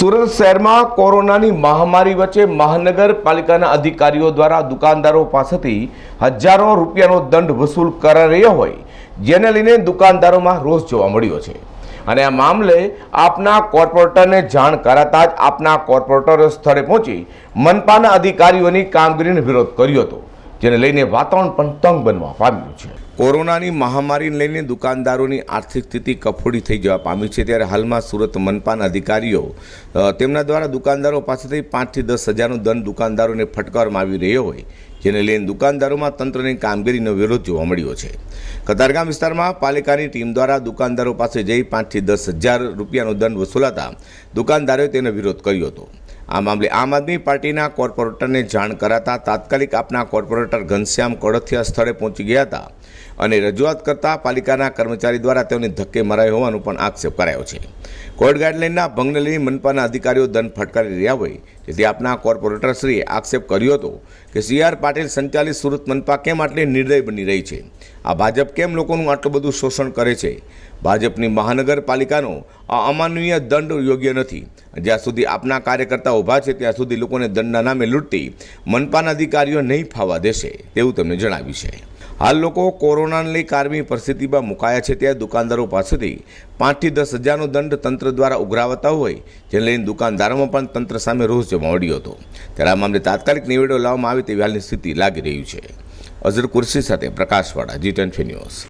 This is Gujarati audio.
સુરત શહેરમાં કોરોનાની મહામારી વચ્ચે મહાનગરપાલિકાના અધિકારીઓ દ્વારા દુકાનદારો પાસેથી હજારો રૂપિયાનો દંડ વસૂલ કરાઈ રહ્યો હોય જેને લઈને દુકાનદારોમાં રોષ જોવા મળ્યો છે. અને આ મામલે આપના કોર્પોરેટરને જાણ કરાતા જ આપના કોર્પોરેટરો સ્થળે પહોંચી મનપાના અધિકારીઓની કામગીરીનો વિરોધ કર્યો હતો. જેને લઈને વાતાવરણ પણ તંગ બનવા પામ્યું છે. કોરોનાની મહામારીને લઈને દુકાનદારોની આર્થિક સ્થિતિ કફોડી થઈ જવા પામી છે. ત્યારે હાલમાં સુરત મનપાના અધિકારીઓ તેમના દ્વારા દુકાનદારો પાસેથી પાંચથી દસ હજારનો દંડ દુકાનદારોને ફટકારવામાં આવી રહ્યો હોય જેને લઈને દુકાનદારોમાં તંત્રની કામગીરીનો વિરોધ જોવા મળ્યો છે. કતારગામ વિસ્તારમાં પાલિકાની ટીમ દ્વારા દુકાનદારો પાસે જઈ પાંચથી દસ હજાર રૂપિયાનો દંડ વસૂલાતા દુકાનદારોએ તેનો વિરોધ કર્યો હતો. આ મામલે આમ આદમી પાર્ટીના કોર્પોરેટરને જાણ કરાતા તાત્કાલિક આપના કોર્પોરેટર ઘનશ્યામ કોડથિયા સ્થળે પહોંચી ગયા હતા અને રજૂઆત કરતા પાલિકાના કર્મચારી દ્વારા તેઓને ધક્કે મરાયો હોવાનું પણ આક્ષેપ કરાયો છે. કોવિડ ગાઈડલાઇનના ભંગને લઈ મનપાના અધિકારીઓ દંડ ફટકારી રહ્યા હોય જેથી આપના કોર્પોરેટરશ્રીએ આક્ષેપ કર્યો હતો કે સી પાટીલ સંચાલિત સુરત મનપા કેમ આટલી નિર્દય બની રહી છે? આ ભાજપ કેમ લોકોનું આટલું બધું શોષણ કરે છે? ભાજપની મહાનગરપાલિકાનો આ અમાનવીય દંડ યોગ્ય નથી. જ્યાં સુધી આપના કાર્યકર્તા ઊભા છે, ત્યાં સુધી લોકોને દંડના નામે લૂંટતી મનપાના અધિકારીઓ નહીં ફાવા દેશે, તેવું તેમણે જણાવ્યું છે. હાલ લોકો કોરોનાને લઈ કારમી પરિસ્થિતિમાં મુકાયા છે ત્યાં દુકાનદારો પાસેથી પાંચથી દસ હજારનો દંડ તંત્ર દ્વારા ઉઘરાવતા હોય, જેને લઈને દુકાનદારોમાં પણ તંત્ર સામે રોષ મળ્યો હતો. ત્યારે આ મામલે તાત્કાલિક નિવેડો લાવવામાં આવે તેવી હાલની સ્થિતિ લાગી રહી છે. અઝર કુર્સી સાથે પ્રકાશવાળા જી ટેન્ફી ન્યૂઝ.